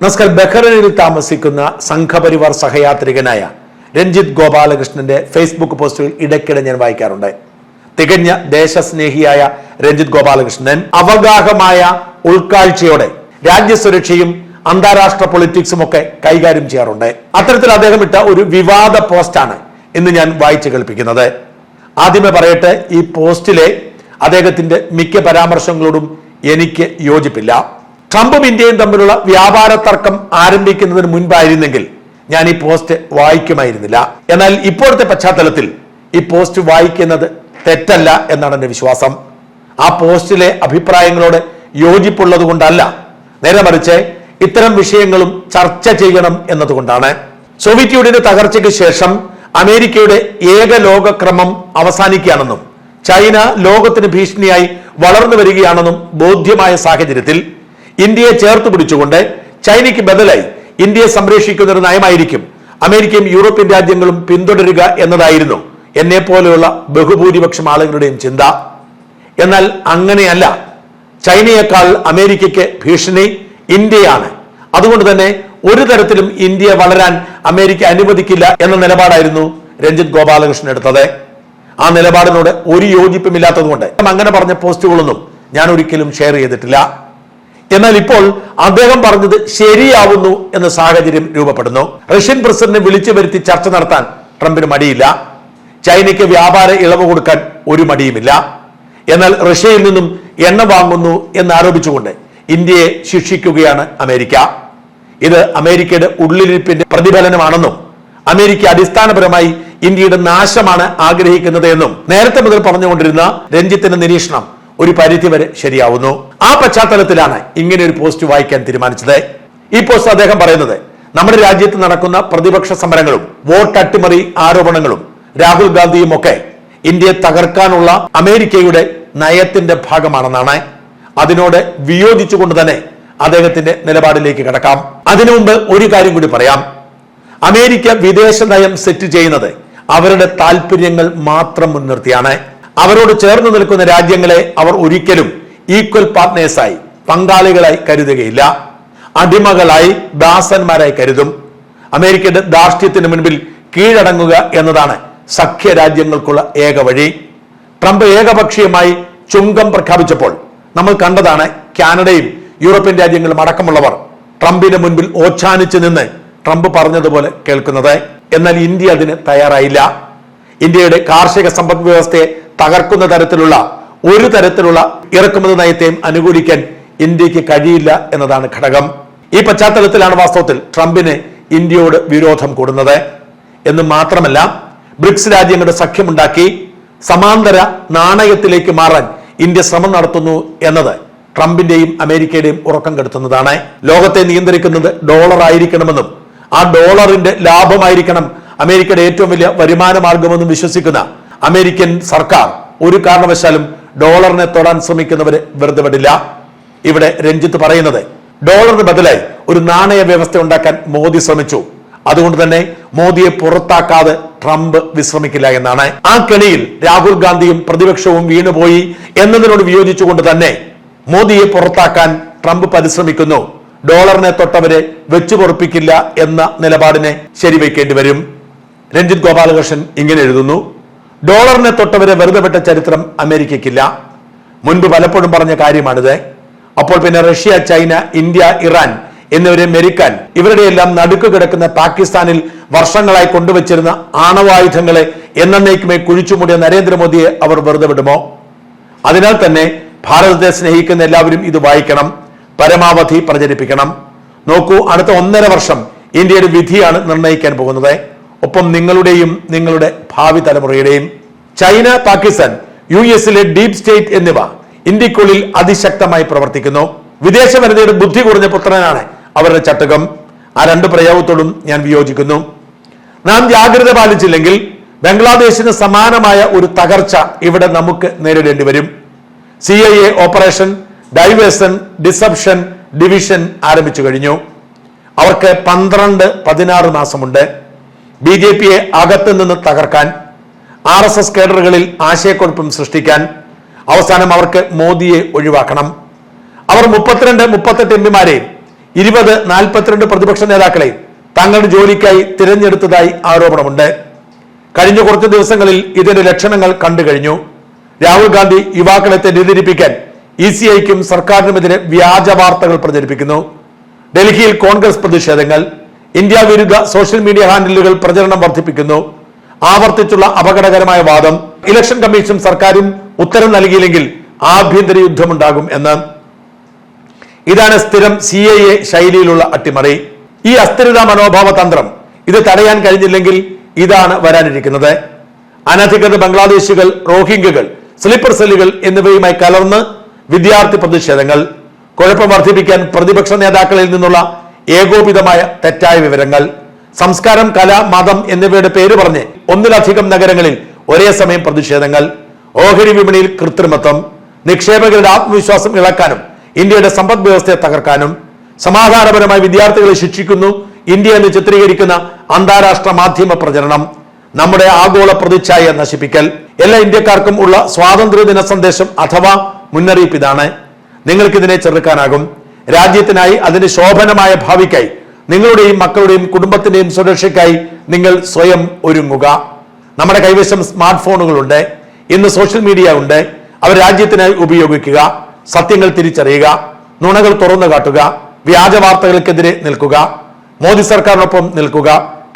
നമസ്കാരം. ബഹ്റൈനിൽ താമസിക്കുന്ന സംഘപരിവാർ സഹയാത്രികനായ രഞ്ജിത്ത് ഗോപാലകൃഷ്ണന്റെ ഫേസ്ബുക്ക് പോസ്റ്റുകൾ ഇടയ്ക്കിടെ ഞാൻ വായിക്കാറുണ്ട്. തികഞ്ഞ ദേശസ്നേഹിയായ രഞ്ജിത്ത് ഗോപാലകൃഷ്ണൻ അവഗാഹമായ ഉൾക്കാഴ്ചയോടെ രാജ്യസുരക്ഷയും അന്താരാഷ്ട്ര പൊളിറ്റിക്സും ഒക്കെ കൈകാര്യം ചെയ്യാറുണ്ട്. അത്തരത്തിൽ അദ്ദേഹം ഇട്ട ഒരു വിവാദ പോസ്റ്റാണ് ഇന്ന് ഞാൻ വായിച്ചു കേൾപ്പിക്കുന്നത്. ആദ്യമേ പറയട്ടെ ഈ പോസ്റ്റിലെ അദ്ദേഹത്തിന്റെ മിക്ക പരാമർശങ്ങളോടും എനിക്ക് യോജിപ്പില്ല. ട്രംപും ഇന്ത്യയും തമ്മിലുള്ള വ്യാപാര തർക്കം ആരംഭിക്കുന്നതിന് മുൻപായിരുന്നെങ്കിൽ ഞാൻ ഈ പോസ്റ്റ് വായിക്കുമായിരുന്നില്ല. എന്നാൽ ഇപ്പോഴത്തെ പശ്ചാത്തലത്തിൽ ഈ പോസ്റ്റ് വായിക്കുന്നത് തെറ്റല്ല എന്നാണ് എന്റെ വിശ്വാസം. ആ പോസ്റ്റിലെ അഭിപ്രായങ്ങളോട് യോജിപ്പുള്ളത് കൊണ്ടല്ല നേരെ മറിച്ച് ഇത്തരം വിഷയങ്ങളും ചർച്ച ചെയ്യണം എന്നതുകൊണ്ടാണ്. സോവിയറ്റ് യൂണിയന്റെ തകർച്ചയ്ക്ക് ശേഷം അമേരിക്കയുടെ ഏക ലോകക്രമം അവസാനിക്കുകയാണെന്നും ചൈന ലോകത്തിന് ഭീഷണിയായി വളർന്നു വരികയാണെന്നും ബോധ്യമായ സാഹചര്യത്തിൽ ഇന്ത്യയെ ചേർത്ത് പിടിച്ചുകൊണ്ട് ചൈനയ്ക്ക് ബദലായി ഇന്ത്യയെ സംരക്ഷിക്കുന്ന ഒരു നയമായിരിക്കും. അമേരിക്കയും യൂറോപ്യൻ രാജ്യങ്ങളും പിന്തുടരുക എന്നതായിരുന്നു എന്നെ പോലെയുള്ള ബഹുഭൂരിപക്ഷം ആളുകളുടെയും ചിന്ത. എന്നാൽ അങ്ങനെയല്ല. ചൈനയേക്കാൾ അമേരിക്കയ്ക്ക് ഭീഷണി ഇന്ത്യയാണ്. അതുകൊണ്ട് തന്നെ ഒരു തരത്തിലും ഇന്ത്യ വളരാൻ അമേരിക്ക അനുവദിക്കില്ല എന്ന നിലപാടായിരുന്നു രഞ്ജിത് ഗോപാലകൃഷ്ണൻ എടുത്തത്. ആ നിലപാടിനോട് ഒരു യോജിപ്പുമില്ലാത്തതുകൊണ്ട്. അങ്ങനെ പറഞ്ഞ പോസ്റ്റുകളൊന്നും ഞാൻ ഒരിക്കലും ഷെയർ ചെയ്തിട്ടില്ല. എന്നാൽ ഇപ്പോൾ അദ്ദേഹം പറഞ്ഞത് ശരിയാവുന്നു എന്ന സാഹചര്യം രൂപപ്പെടുന്നു. റഷ്യൻ പ്രസിഡന്റിനെ വിളിച്ചു വരുത്തി ചർച്ച നടത്താൻ ട്രംപിന് മടിയില്ല. ചൈനയ്ക്ക് വ്യാപാര ഇളവ് കൊടുക്കാൻ ഒരു മടിയുമില്ല. എന്നാൽ റഷ്യയിൽ നിന്നും എണ്ണ വാങ്ങുന്നു എന്ന് ആരോപിച്ചുകൊണ്ട് ഇന്ത്യയെ ശിക്ഷിക്കുകയാണ് അമേരിക്ക. ഇത് അമേരിക്കയുടെ ഉള്ളിലിരിപ്പിന്റെ പ്രതിഫലനമാണെന്നും അമേരിക്ക അടിസ്ഥാനപരമായി ഇന്ത്യയുടെ നാശമാണ് ആഗ്രഹിക്കുന്നത് എന്നും നേരത്തെ മുതൽ പറഞ്ഞുകൊണ്ടിരുന്ന രഞ്ജിത്തിന്റെ നിരീക്ഷണം ഒരു പരിധിവരെ ശരിയാവുന്നു. ആ പശ്ചാത്തലത്തിലാണ് ഇങ്ങനെ ഒരു പോസ്റ്റ് വായിക്കാൻ തീരുമാനിച്ചത്. ഈ പോസ്റ്റ് അദ്ദേഹം പറയുന്നത് നമ്മുടെ രാജ്യത്ത് നടക്കുന്ന പ്രതിപക്ഷ സമരങ്ങളും വോട്ട് അട്ടിമറി ആരോപണങ്ങളും രാഹുൽ ഗാന്ധിയും ഒക്കെ ഇന്ത്യയെ തകർക്കാനുള്ള അമേരിക്കയുടെ നയത്തിന്റെ ഭാഗമാണെന്നാണ്. അതിനോട് വിയോജിച്ചുകൊണ്ട് തന്നെ അദ്ദേഹത്തിന്റെ നിലപാടിലേക്ക് കടക്കാം. അതിനു മുമ്പ് ഒരു കാര്യം കൂടി പറയാം. അമേരിക്ക വിദേശ നയം സെറ്റ് ചെയ്യുന്നത് അവരുടെ താല്പര്യങ്ങൾ മാത്രം മുൻനിർത്തിയാണ്. അവരോട് ചേർന്ന് നിൽക്കുന്ന രാജ്യങ്ങളെ അവർ ഒരിക്കലും ഈക്വൽ പാർട്ട്നേഴ്സായി പങ്കാളികളായി കരുതുകയില്ല. അടിമകളായി ദാസന്മാരായി കരുതും. അമേരിക്കയുടെ ധാർഷ്ട്യത്തിന് മുൻപിൽ കീഴടങ്ങുക എന്നതാണ് സഖ്യ രാജ്യങ്ങൾക്കുള്ള ഏക വഴി. ട്രംപ് ഏകപക്ഷീയമായി ചുങ്കം പ്രഖ്യാപിച്ചപ്പോൾ നമ്മൾ കണ്ടതാണ് കാനഡയും യൂറോപ്യൻ രാജ്യങ്ങളും അടക്കമുള്ളവർ ട്രംപിന് മുൻപിൽ ഓച്ഛാനിച്ചു നിന്ന് ട്രംപ് പറഞ്ഞതുപോലെ കേൾക്കുന്നത്. എന്നാൽ ഇന്ത്യ അതിന് തയ്യാറായില്ല. ഇന്ത്യയുടെ കാർഷിക സമ്പദ് വ്യവസ്ഥയെ തകർക്കുന്ന തരത്തിലുള്ള ഒരു തരത്തിലുള്ള ഇറക്കുമതി നയത്തെയും അനുകൂലിക്കാൻ ഇന്ത്യയ്ക്ക് കഴിയില്ല എന്നതാണ് ഘടകം. ഈ പശ്ചാത്തലത്തിലാണ് വാസ്തവത്തിൽ ട്രംപിന് ഇന്ത്യയോട് വിരോധം കൂടുന്നത്. എന്ന് മാത്രമല്ല ബ്രിക്സ് രാജ്യങ്ങളുടെ സഖ്യമുണ്ടാക്കി സമാന്തര നാണയത്തിലേക്ക് മാറാൻ ഇന്ത്യ ശ്രമം നടത്തുന്നു എന്നത് ട്രംപിന്റെയും അമേരിക്കയുടെയും ഉറക്കം കെടുത്തുന്നതാണ്. ലോകത്തെ നിയന്ത്രിക്കുന്നത് ഡോളർ ആയിരിക്കണമെന്നും ആ ഡോളറിന്റെ ലാഭമായിരിക്കണം അമേരിക്കയുടെ ഏറ്റവും വലിയ വരുമാന മാർഗമെന്നും വിശ്വസിക്കുന്ന അമേരിക്കൻ സർക്കാർ ഒരു കാരണവശാലും ഡോളറിനെ തൊടാൻ ശ്രമിക്കുന്നവരെ വെറുതെ വിടില്ല. ഇവിടെ രഞ്ജിത്ത് പറയുന്നത് ഡോളറിന് ബദലായി ഒരു നാണയ വ്യവസ്ഥ ഉണ്ടാക്കാൻ മോദി ശ്രമിച്ചു. അതുകൊണ്ട് തന്നെ മോദിയെ പുറത്താക്കാതെ ട്രംപ് വിശ്രമിക്കില്ല എന്നാണ്. ആ കെണിയിൽ രാഹുൽ ഗാന്ധിയും പ്രതിപക്ഷവും വീണുപോയി എന്നതിനോട് വിയോജിച്ചുകൊണ്ട് തന്നെ മോദിയെ പുറത്താക്കാൻ ട്രംപ് പരിശ്രമിക്കുന്നു. ഡോളറിനെ തൊട്ടവരെ വെച്ചു പൊറപ്പിക്കില്ല എന്ന നിലപാടിനെ ശരിവെക്കേണ്ടി വരും. രഞ്ജിത് ഗോപാലകൃഷ്ണൻ ഇങ്ങനെ എഴുതുന്നു ഡോളറിനെ തൊട്ടവരെ വെറുതെ വിട്ട ചരിത്രം അമേരിക്കയ്ക്കില്ല. മുൻപ് പലപ്പോഴും പറഞ്ഞ കാര്യമാണിത്. അപ്പോൾ പിന്നെ റഷ്യ ചൈന ഇന്ത്യ ഇറാൻ എന്നിവരെ മെരിക്കാൻ ഇവരുടെ എല്ലാം നടുക്ക് കിടക്കുന്ന പാകിസ്ഥാനിൽ വർഷങ്ങളായി കൊണ്ടുവച്ചിരുന്ന ആണവായുധങ്ങളെ എന്നേക്കുമേ കുഴിച്ചുമൂടിയ നരേന്ദ്രമോദിയെ അവർ വെറുതെ വിടുമോ? അതിനാൽ തന്നെ ഭാരതത്തെ സ്നേഹിക്കുന്ന എല്ലാവരും ഇത് വായിക്കണം പരമാവധി പ്രചരിപ്പിക്കണം. നോക്കൂ അടുത്ത ഒന്നര വർഷം ഇന്ത്യയുടെ വിധിയാണ് നിർണയിക്കാൻ പോകുന്നത്. ഒപ്പം നിങ്ങളുടെയും നിങ്ങളുടെ ഭാവി തലമുറയുടെയും ചൈന പാകിസ്ഥാൻ യു എസിലെ ഡീപ് സ്റ്റേറ്റ് എന്നിവ ഇന്ത്യക്കുള്ളിൽ അതിശക്തമായി പ്രവർത്തിക്കുന്നു. വിദേശ വനിതയുടെ ബുദ്ധി കുറഞ്ഞ പുത്രനാണ് അവരുടെ ചട്ടകം. ആ രണ്ട് പ്രയോഗത്തോടും ഞാൻ വിയോജിക്കുന്നു. നാം ജാഗ്രത പാലിച്ചില്ലെങ്കിൽ ബംഗ്ലാദേശിന് സമാനമായ ഒരു തകർച്ച ഇവിടെ നമുക്ക് നേരിടേണ്ടി വരും. C I A operation diversion deception division ആരംഭിച്ചു കഴിഞ്ഞു. അവർക്ക് പന്ത്രണ്ട് പതിനാറ് മാസമുണ്ട്. ബി ജെ പിയെ അകത്ത് നിന്ന് തകർക്കാൻ ആർ എസ് എസ് കേഡറുകളിൽ ആശയക്കുഴപ്പം സൃഷ്ടിക്കാൻ അവസാനം അവർക്ക് മോദിയെ ഒഴിവാക്കണം. അവർ മുപ്പത്തിരണ്ട് മുപ്പത്തെട്ട് എംപിമാരെയും ഇരുപത് നാൽപ്പത്തിരണ്ട് പ്രതിപക്ഷ നേതാക്കളെ തങ്ങളുടെ ജോലിക്കായി തിരഞ്ഞെടുത്തതായി ആരോപണമുണ്ട്. കഴിഞ്ഞ കുറച്ച് ദിവസങ്ങളിൽ ഇതിന്റെ ലക്ഷണങ്ങൾ കണ്ടു കഴിഞ്ഞു. രാഹുൽ ഗാന്ധി യുവാക്കളെ തെറ്റിദ്ധരിപ്പിക്കാൻ ഇ സി ഐക്കും സർക്കാരിനുമെതിരെ വ്യാജ വാർത്തകൾ പ്രചരിപ്പിക്കുന്നു. ഡൽഹിയിൽ കോൺഗ്രസ് പ്രതിഷേധങ്ങൾ. ഇന്ത്യ വിരുദ്ധ സോഷ്യൽ മീഡിയ ഹാൻഡിലുകൾ പ്രചരണം വർദ്ധിപ്പിക്കുന്നു. ആവർത്തിച്ചുള്ള അപകടകരമായ വാദം ഇലക്ഷൻ കമ്മീഷൻ സർക്കാരും ഉത്തരം നൽകിയില്ലെങ്കിൽ ആഭ്യന്തര യുദ്ധമുണ്ടാകും എന്ന്. ഇതാണ് സ്ഥിരം സി എ ശൈലിയിലുള്ള അട്ടിമറി. ഈ അസ്ഥിരതാ മനോഭാവ തന്ത്രം ഇത് തടയാൻ കഴിഞ്ഞില്ലെങ്കിൽ ഇതാണ് വരാനിരിക്കുന്നത്. അനധികൃത ബംഗ്ലാദേശികൾ റോഹിംഗ്യകൾ സ്ലീപ്പർ സെല്ലുകൾ എന്നിവയുമായി കലർന്ന് വിദ്യാർത്ഥി പ്രതിഷേധങ്ങൾ. കുഴപ്പം വർദ്ധിപ്പിക്കാൻ പ്രതിപക്ഷ നേതാക്കളിൽ നിന്നുള്ള ഏകോപിതമായ തെറ്റായ വിവരങ്ങൾ സംസ്കാരം കല മതം എന്നിവയുടെ പേര് പറഞ്ഞ് ഒന്നിലധികം നഗരങ്ങളിൽ ഒരേ സമയം പ്രതിഷേധങ്ങൾ ഓഹരി വിപണിയിൽ കൃത്രിമത്വം നിക്ഷേപകരുടെ ആത്മവിശ്വാസം ഇളക്കാനും ഇന്ത്യയുടെ സമ്പദ് വ്യവസ്ഥയെ തകർക്കാനും സമാധാനപരമായി വിദ്യാർത്ഥികളെ ശിക്ഷിക്കുന്നു ഇന്ത്യ എന്ന് ചിത്രീകരിക്കുന്ന അന്താരാഷ്ട്ര മാധ്യമ പ്രചരണം നമ്മുടെ ആഗോള പ്രതിച്ഛായ നശിപ്പിക്കൽ. എല്ലാ ഇന്ത്യക്കാർക്കും ഉള്ള സ്വാതന്ത്ര്യ ദിന സന്ദേശം അഥവാ മുന്നറിയിപ്പ് ഇതാണ്. നിങ്ങൾക്കിതിനെ ചെറുക്കാനാകും. രാജ്യത്തിനായി അതിന്റെ ശോഭനമായ ഭാവിക്കായി നിങ്ങളുടെയും മക്കളുടെയും കുടുംബത്തിന്റെയും സുരക്ഷയ്ക്കായി നിങ്ങൾ സ്വയം ഒരുങ്ങുക. നമ്മുടെ കൈവശം സ്മാർട്ട് ഫോണുകളുണ്ട് ഇന്ന് സോഷ്യൽ മീഡിയ ഉണ്ട്. അവർ രാജ്യത്തിനായി ഉപയോഗിക്കുക സത്യങ്ങൾ തിരിച്ചറിയുക നുണകൾ തുറന്നു കാട്ടുക വ്യാജ വാർത്തകൾക്കെതിരെ നിൽക്കുക മോദി സർക്കാരിനൊപ്പം നിൽക്കുക.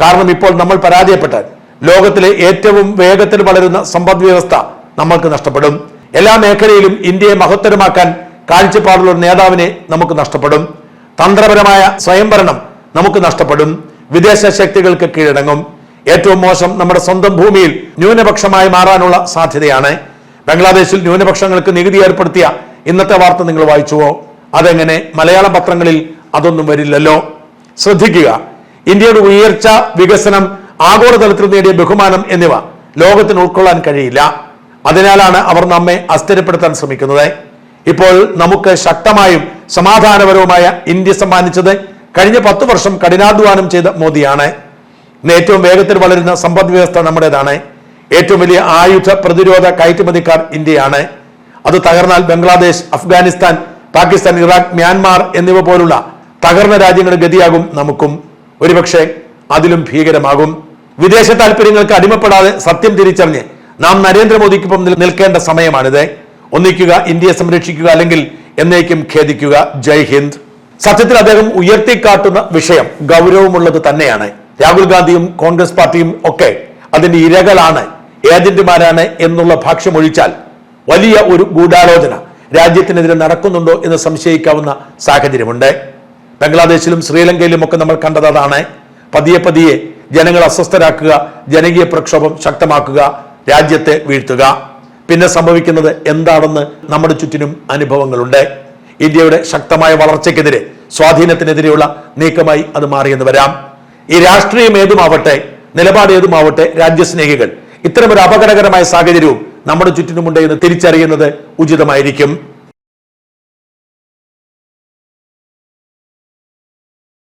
കാരണം ഇപ്പോൾ നമ്മൾ പരാജയപ്പെട്ടാൽ ലോകത്തിലെ ഏറ്റവും വേഗത്തിൽ വളരുന്ന സമ്പദ് വ്യവസ്ഥ നമ്മൾക്ക് നഷ്ടപ്പെടും. എല്ലാ മേഖലയിലും ഇന്ത്യയെ മഹത്തരമാക്കാൻ കാഴ്ചപ്പാടുള്ള ഒരു നേതാവിനെ നമുക്ക് നഷ്ടപ്പെടും. തന്ത്രപരമായ സ്വയംഭരണം നമുക്ക് നഷ്ടപ്പെടും. വിദേശ ശക്തികൾക്ക് കീഴടങ്ങും. ഏറ്റവും മോശം നമ്മുടെ സ്വന്തം ഭൂമിയിൽ ന്യൂനപക്ഷമായി മാറാനുള്ള സാധ്യതയാണ്. ബംഗ്ലാദേശിൽ ന്യൂനപക്ഷങ്ങൾക്ക് നികുതി ഏർപ്പെടുത്തിയ ഇന്നത്തെ വാർത്ത നിങ്ങൾ വായിച്ചുവോ? അതെങ്ങനെ? മലയാള പത്രങ്ങളിൽ അതൊന്നും വരില്ലല്ലോ. ശ്രദ്ധിക്കുക. ഇന്ത്യയുടെ ഉയർച്ച വികസനം ആഗോളതലത്തിൽ നേടിയ ബഹുമാനം എന്നിവ ലോകത്തിന് ഉൾക്കൊള്ളാൻ കഴിയില്ല. അതിനാലാണ് അവർ നമ്മെ അസ്ഥിരപ്പെടുത്താൻ ശ്രമിക്കുന്നത്. ഇപ്പോൾ നമുക്ക് ശക്തമായും സമാധാനപരവുമായ ഇന്ത്യ സമ്മാനിച്ചത് കഴിഞ്ഞ പത്ത് വർഷം കഠിനാധ്വാനം ചെയ്ത മോദിയാണ്. ഇന്ന് ഏറ്റവും വേഗത്തിൽ വളരുന്ന സമ്പദ് വ്യവസ്ഥ നമ്മുടേതാണ്. ഏറ്റവും വലിയ ആയുധ പ്രതിരോധ കയറ്റുമതിക്കാർ ഇന്ത്യയാണ്. അത് തകർന്നാൽ ബംഗ്ലാദേശ് അഫ്ഗാനിസ്ഥാൻ പാകിസ്ഥാൻ ഇറാഖ് മ്യാൻമാർ എന്നിവ പോലുള്ള തകർന്ന രാജ്യങ്ങൾ ഗതിയാകും നമുക്കും. ഒരുപക്ഷെ അതിലും ഭീകരമാകും. വിദേശ താല്പര്യങ്ങൾക്ക് അടിമപ്പെടാതെ സത്യം തിരിച്ചറിഞ്ഞ് നാം നരേന്ദ്രമോദിക്കൊപ്പം നിൽ- നിൽക്കേണ്ട സമയമാണിത്. ഒന്നിക്കുക ഇന്ത്യയെ സംരക്ഷിക്കുക അല്ലെങ്കിൽ എന്നേക്കും ഖേദിക്കുക. ജയ് ഹിന്ദ്. സത്യത്തിൽ അദ്ദേഹം ഉയർത്തിക്കാട്ടുന്ന വിഷയം ഗൗരവമുള്ളത് തന്നെയാണ്. രാഹുൽ ഗാന്ധിയും കോൺഗ്രസ് പാർട്ടിയും ഒക്കെ അതിന്റെ ഇരകളാണ് ഏജന്റുമാരാണ് എന്നുള്ള ഭാഷ്യമൊഴിച്ചാൽ വലിയ ഒരു ഗൂഢാലോചന രാജ്യത്തിനെതിരെ നടക്കുന്നുണ്ടോ എന്ന് സംശയിക്കാവുന്ന സാഹചര്യമുണ്ട്. ബംഗ്ലാദേശിലും ശ്രീലങ്കയിലും ഒക്കെ നമ്മൾ കണ്ടത് അതാണ്. പതിയെ പതിയെ ജനങ്ങൾ അസ്വസ്ഥരാക്കുക ജനകീയ പ്രക്ഷോഭം ശക്തമാക്കുക രാജ്യത്തെ വീഴ്ത്തുക. പിന്നെ സംഭവിക്കുന്നത് എന്താണെന്ന് നമ്മുടെ ചുറ്റിനും അനുഭവങ്ങളുണ്ട്. ഇന്ത്യയുടെ ശക്തമായ വളർച്ചയ്ക്കെതിരെ സ്വാധീനത്തിനെതിരെയുള്ള നീക്കമായി അത് മാറിയെന്ന് വരാം. ഈ രാഷ്ട്രീയം ഏതുമാവട്ടെ നിലപാട് ഏതുമാവട്ടെ രാജ്യസ്നേഹികൾ ഇത്തരമൊരു അപകടകരമായ സാഹചര്യവും നമ്മുടെ ചുറ്റിനുമുണ്ട് എന്ന് തിരിച്ചറിയുന്നത് ഉചിതമായിരിക്കും.